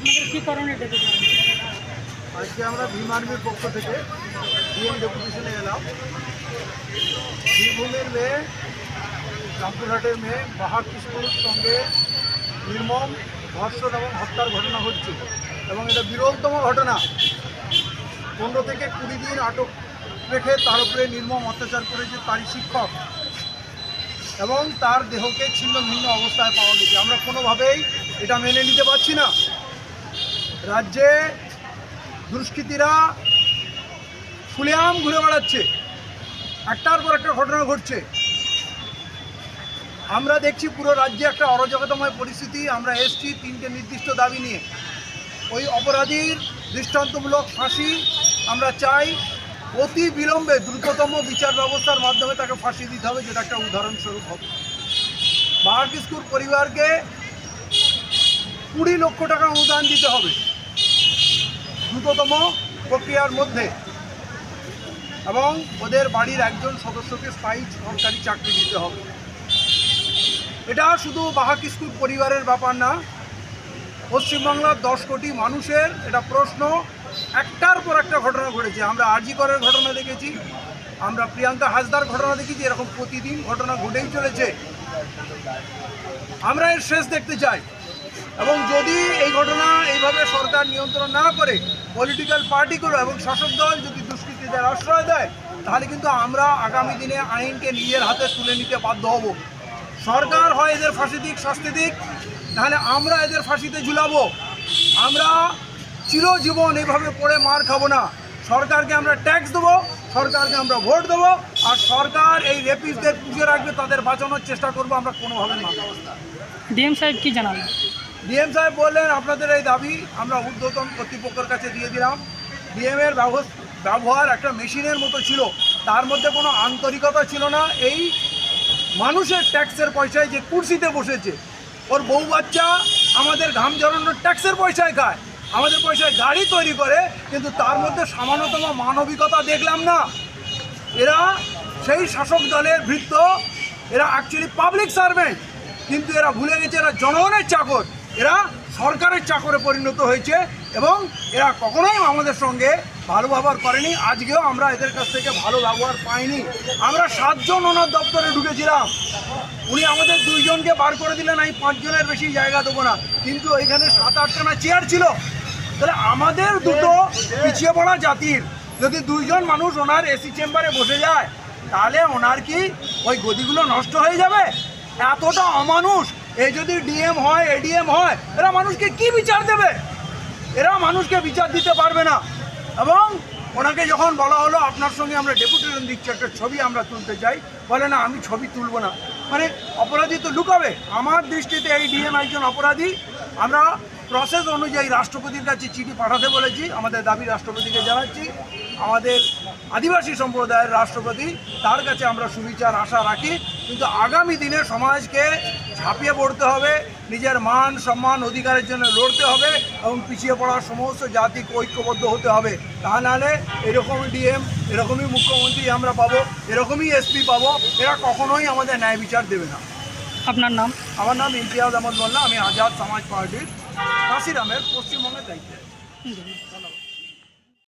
আপনাদের কী কারণে ডেকেছেন আজকে আমরা ভীম আর্মির পক্ষ থেকে ডিএম ডেপুটেশনে এলাম। বীরভূমের মেয়ে রামপুরহাটের মেয়ে, বাহার কিশোরের সঙ্গে নির্মম, ধর্ষণ এবং হত্যার ঘটনা হচ্ছে এবং এটা বিরলতম ঘটনা। পনেরো থেকে কুড়ি দিন আটক রেখে তার উপরে নির্মম অত্যাচার করেছে তারই শিক্ষক এবং তার দেহকে ছিন্ন ভিন্ন অবস্থায় পাওয়া গেছে। আমরা কোনোভাবেই এটা মেনে নিতে পারছি না। রাজ্যে দুষ্কৃতীরা ফুলেআম ঘুরে বেড়াচ্ছে। একটার পর একটা ঘটনা ঘটছে। আমরা দেখছি পুরো রাজ্যে একটা অরাজকতাময় পরিস্থিতি। আমরা এসছি তিনটে নির্দিষ্ট দাবি নিয়ে। ওই অপরাধীর দৃষ্টান্তমূলক ফাঁসি আমরা চাই। অতি বিলম্বে দ্রুততম বিচার ব্যবস্থার মাধ্যমে তাকে ফাঁসি দিতে হবে, যেটা একটা উদাহরণস্বরূপ হবে। বাহার পরিবারকে কুড়ি লক্ষ টাকা অনুদান দিতে হবে। দ্রুততম প্রক্রিয়ার মধ্যে এবং ওদের বাড়ির একজন সদস্যকে স্থায়ী সরকারি চাকরি দিতে হবে। এটা শুধু বাহাক স্কুল পরিবারের ব্যাপার না, পশ্চিমবাংলার দশ কোটি মানুষের এটা প্রশ্ন, একটার পর একটা ঘটনা ঘটেছে। আমরা আরজি করের ঘটনা দেখেছি, আমরা প্রিয়াঙ্কা হাসদার ঘটনা দেখেছি, এরকম প্রতিদিন ঘটনা ঘটেই চলেছে। আমরা এর শেষ দেখতে চাই। এবং যদি এই ঘটনা এইভাবে সরকার নিয়ন্ত্রণ না করে পলিটিক্যাল পার্টিগুলো এবং শাসক দল যদি দুষ্কৃতীদের আশ্রয় দেয়, তাহলে কিন্তু আমরা আগামী দিনে আইনকে নিজের হাতে তুলে নিতে বাধ্য হব। সরকার হয় এদের ফাঁসি দিক, শাস্তি দিক, তাহলে আমরা এদের ফাঁসিতে ঝুলাবো। আমরা চিরজীবন এইভাবে পড়ে মার খাব না। সরকারকে আমরা ট্যাক্স দেবো, সরকারকে আমরা ভোট দেবো, আর সরকার এই রেপিসদের পুজো রাখবে, তাদের বাঁচানোর চেষ্টা করব আমরা কোনোভাবে না। ডিএম সাহেব কি জানালেন ডিএম সাহেব বললেন, আপনাদের এই দাবি আমরা ঊর্ধ্বতন কর্তৃপক্ষের কাছে দিয়ে দিলাম। ডিএমের ব্যবহার একটা মেশিনের মতো ছিল। তার মধ্যে কোনো আন্তরিকতা ছিল না। এই মানুষের ট্যাক্সের পয়সায় যে কুর্সিতে বসেছে, ওর বউ বাচ্চা আমাদের ঘাম জড়ানোর ট্যাক্সের পয়সায় খায়। আমাদের পয়সায় গাড়ি তৈরি করে, কিন্তু তার মধ্যে সামান্যতম মানবিকতা দেখলাম না। এরা সেই শাসক দলের ভৃত্ত এরা অ্যাকচুয়ালি পাবলিক সার্ভেন্ট কিন্তু এরা ভুলে গেছে, এরা জনগণের চাকর। এরা সরকারের চাকরে পরিণত হয়েছে এবং এরা কখনোই আমাদের সঙ্গে ভালো ব্যবহার করেনি। আজকেও আমরা এদের কাছ থেকে ভালো ব্যবহার পাইনি। আমরা সাতজন ওনার দপ্তরে ঢুকেছিলাম। উনি আমাদের দুইজনকে বার করে দিলেন, আমি পাঁচজনের বেশি জায়গা দেবো না। কিন্তু এখানে সাত, আটখানা চেয়ার ছিল। তাহলে আমাদের দুটো পিছিয়ে পড়া জাতির, যদি দুইজন মানুষ ওনার এসি চেম্বারে বসে যায়, তাহলে ওনার কি ওই গদিগুলো নষ্ট হয়ে যাবে? এতটা অমানুষ এই যদি ডিএম হয় এডিএম হয়, এরা মানুষকে কি বিচার দেবে? এরা মানুষকে বিচার দিতে পারবে না। এবং ওনাকে যখন বলা হলো, আপনার সঙ্গে আমরা ডেপুটেশন দিচ্ছি, একটা ছবি আমরা তুলতে চাই, বলে না, আমি ছবি তুলবো না। মানে অপরাধী তো লুকাবে। আমার দৃষ্টিতে এই ডিএম একজন অপরাধী। আমরা প্রসেস অনুযায়ী রাষ্ট্রপতির কাছে চিঠি পাঠাতে বলেছি, আমাদের দাবি রাষ্ট্রপতিকে জানাচ্ছি। আমাদের আদিবাসী সম্প্রদায়ের রাষ্ট্রপতি, তার কাছে আমরা সুবিচার আশা রাখি। কিন্তু আগামী দিনে সমাজকে ঝাঁপিয়ে পড়তে হবে নিজের মান সম্মান অধিকারের জন্য লড়তে হবে এবং পিছিয়ে পড়া সমস্ত জাতিকে ঐক্যবদ্ধ হতে হবে। তা নাহলে এরকমই ডিএম এরকমই মুখ্যমন্ত্রী আমরা পাবো এরকমই এসপি পাবো এরা কখনোই আমাদের ন্যায় বিচার দেবে না। আপনার নাম? আমার নাম ইমতিয়াজ আহমদ মোল্লা আমি আজাদ সমাজ পার্টির কাশিরামের পশ্চিমবঙ্গের দায়িত্বে। ধন্যবাদ। ধন্যবাদ।